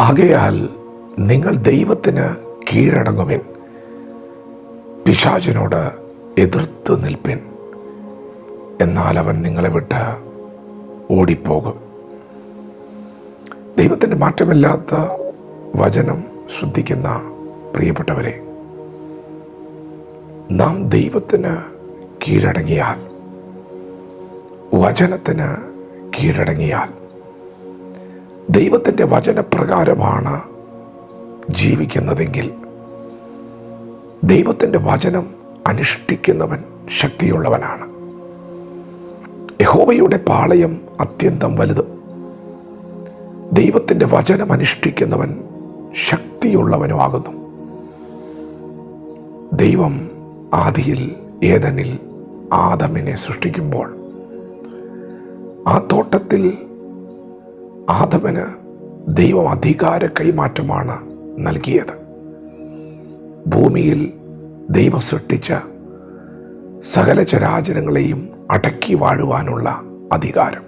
ആകയാൽ നിങ്ങൾ ദൈവത്തിന് കീഴടങ്ങുവിൻ. പിശാചിനോട് എതിർത്ത് നിൽപ്പിൻ. എന്നാൽ അവൻ നിങ്ങളെ വിട്ട് ഓടിപ്പോകും. ദൈവത്തിന്റെ മാറ്റമില്ലാത്ത വചനം ശ്രദ്ധിക്കുന്ന പ്രിയപ്പെട്ടവരെ നാം ദൈവത്തിന് കീഴടങ്ങിയാൽ വചനത്തിന് കീഴടങ്ങിയാൽ ദൈവത്തിന്റെ വചനപ്രകാരമാണ് ജീവിക്കുന്നതെങ്കിൽ ദൈവത്തിന്റെ വചനം അനുഷ്ഠിക്കുന്നവൻ ശക്തിയുള്ളവനാണ്. യഹോവയുടെ പാളയം അത്യന്തം വലുതും. ദൈവത്തിന്റെ വചനം അനുഷ്ഠിക്കുന്നവൻ ശക്തിയുള്ളവനുമാകുന്നു. ദൈവം ആദിയിൽ ഏതനിൽ ആദമിനെ സൃഷ്ടിക്കുമ്പോൾ ആ തോട്ടത്തിൽ ആദമന് ദൈവം അധികാര കൈമാറ്റമാണ് നൽകിയത്. ഭൂമിയിൽ ദൈവം സൃഷ്ടിച്ച സകല ചരാചരങ്ങളെയും അടക്കി വാഴുവാനുള്ള അധികാരം.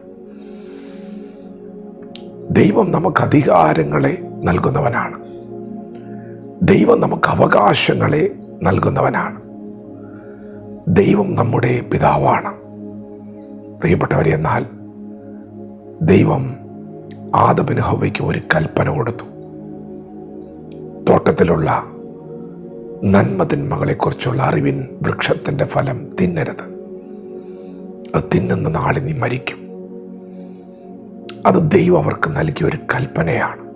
ദൈവം നമുക്ക് അധികാരങ്ങളെ നൽകുന്നവനാണ്. ദൈവം നമുക്ക് അവകാശങ്ങളെ നൽകുന്നവനാണ്. ദൈവം നമ്മുടെ പിതാവാണ്. പ്രിയപ്പെട്ടവരെ എന്നാൽ ദൈവം ആദബിന് ഹവയ്ക്ക് ഒരു കൽപ്പന കൊടുത്തു. തോട്ടത്തിലുള്ള നന്മതിന്മകളെക്കുറിച്ചുള്ള അറിവിൻ വൃക്ഷത്തിന്റെ ഫലം തിന്നരുത്. അത് തിന്നുന്ന നാളിൽ നീ മരിക്കും. അത് ദൈവം അവർക്ക് നൽകിയ ഒരു കൽപ്പനയാണ്.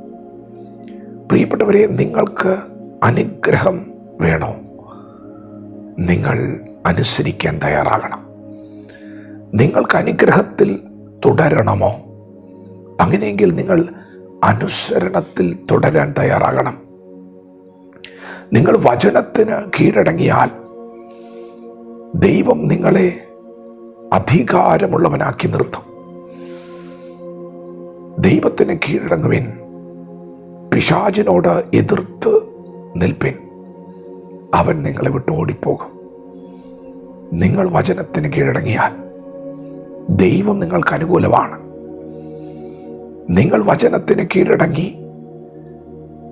പ്രിയപ്പെട്ടവരെ നിങ്ങൾക്ക് അനുഗ്രഹം വേണോ? നിങ്ങൾ അനുസരിക്കാൻ തയ്യാറാകണം. നിങ്ങൾക്ക് അനുഗ്രഹത്തിൽ തുടരണമോ? അങ്ങനെയെങ്കിൽ നിങ്ങൾ അനുസരണത്തിൽ തുടരാൻ തയ്യാറാകണം. നിങ്ങൾ വചനത്തിന് കീഴടങ്ങിയാൽ ദൈവം നിങ്ങളെ അധികാരമുള്ളവനാക്കി നിർത്തും. ദൈവത്തിന് കീഴടങ്ങുവിൻ പിശാചിനോട് എതിർത്ത് നിൽപ്പിൻ. അവൻ നിങ്ങളെ വിട്ട് ഓടിപ്പോകും. നിങ്ങൾ വചനത്തിന് കീഴടങ്ങിയാൽ ദൈവം നിങ്ങൾക്ക് അനുകൂലമാണ്. നിങ്ങൾ വചനത്തിന് കീഴടങ്ങി.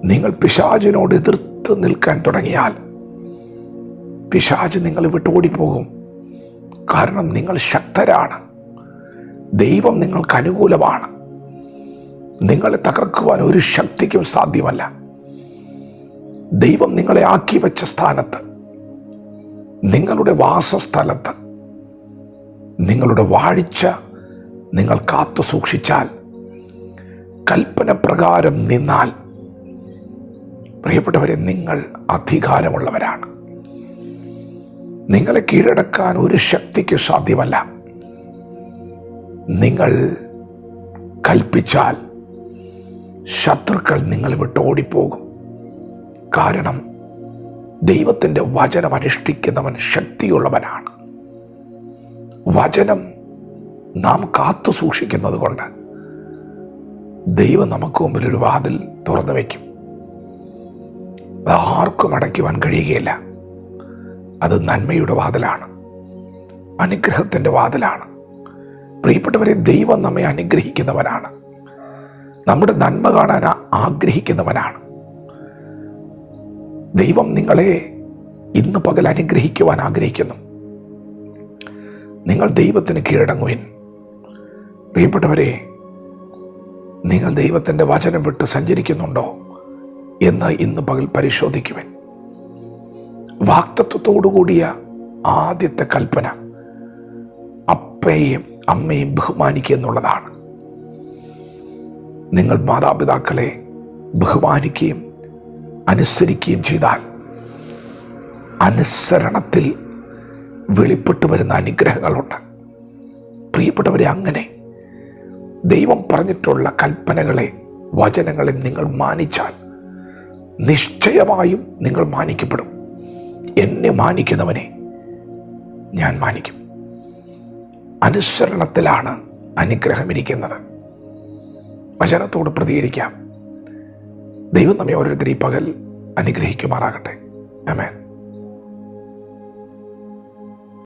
നിങ്ങൾ പിശാചിനോട് എതിർത്ത് നിൽക്കാൻ തുടങ്ങിയാൽ പിശാജ് നിങ്ങൾ വിട്ട് ഓടിപ്പോകും. കാരണം നിങ്ങൾ ശക്തരാണ്. ദൈവം നിങ്ങൾക്ക് അനുകൂലമാണ്. നിങ്ങളെ തകർക്കുവാൻ ഒരു ശക്തിക്കും സാധ്യമല്ല. ദൈവം നിങ്ങളെ ആക്കി വെച്ച സ്ഥാനത്ത് നിങ്ങളുടെ വാസസ്ഥലത്ത് നിങ്ങളുടെ വാഴിച്ച നിങ്ങൾ കാത്തു സൂക്ഷിച്ചാൽ കൽപ്പന പ്രകാരം നിന്നാൽ. പ്രിയപ്പെട്ടവരെ നിങ്ങൾ അധികാരമുള്ളവരാണ്. നിങ്ങളെ കീഴടക്കാൻ ഒരു ശക്തിക്ക് സാധ്യമല്ല. നിങ്ങൾ കൽപ്പിച്ചാൽ ശത്രുക്കൾ നിങ്ങൾ വിട്ട് ഓടിപ്പോകും. കാരണം ദൈവത്തിന്റെ വചനം അനുഷ്ഠിക്കുന്നവൻ ശക്തിയുള്ളവനാണ്. വചനം നാം കാത്തു സൂക്ഷിക്കുന്നത് കൊണ്ട് ദൈവം നമുക്ക് മുമ്പിൽ ഒരു വാതിൽ തുറന്നു വയ്ക്കും. അത് ആർക്കും അടയ്ക്കുവാൻ കഴിയുകയില്ല. അത് നന്മയുടെ വാതിലാണ്. അനുഗ്രഹത്തിന്റെ വാതിലാണ്. പ്രിയപ്പെട്ടവരെ ദൈവം നമ്മെ അനുഗ്രഹിക്കുന്നവനാണ്. നമ്മുടെ നന്മ കാണാൻ ആഗ്രഹിക്കുന്നവനാണ്. ദൈവം നിങ്ങളെ ഇന്ന് പകൽ അനുഗ്രഹിക്കുവാൻ ആഗ്രഹിക്കുന്നു. നിങ്ങൾ ദൈവത്തിന് കീഴടങ്ങുവിൻ. പ്രിയപ്പെട്ടവരെ നിങ്ങൾ ദൈവത്തിന്റെ വചനം വിട്ട് സഞ്ചരിക്കുന്നുണ്ടോ എന്ന് ഇന്ന് പകൽ പരിശോധിക്കുവൻ. വാക്തത്വത്തോടുകൂടിയ ആദ്യത്തെ കൽപ്പന അപ്പയെയും അമ്മയും ബഹുമാനിക്കുക എന്നുള്ളതാണ്. നിങ്ങൾ മാതാപിതാക്കളെ ബഹുമാനിക്കുകയും അനുസരിക്കുകയും ചെയ്താൽ അനുസരണത്തിൽ വെളിപ്പെട്ടു വരുന്ന അനുഗ്രഹങ്ങളുണ്ട്. പ്രിയപ്പെട്ടവരെ അങ്ങനെ ദൈവം പറഞ്ഞിട്ടുള്ള കൽപ്പനകളെ വചനങ്ങളെ നിങ്ങൾ മാനിച്ചാൽ നിശ്ചയമായും നിങ്ങൾ മാനിക്കപ്പെടും. എന്നെ മാനിക്കുന്നവനെ ഞാൻ മാനിക്കും. അനുസരണത്തിലാണ് അനുഗ്രഹം ഇരിക്കുന്നത്. വചനത്തോട് പ്രതികരിക്കാം. ദൈവം നമ്മെ ഓരോരുത്തരും ഈ പകൽ അനുഗ്രഹിക്കുമാറാകട്ടെ. അമേൻ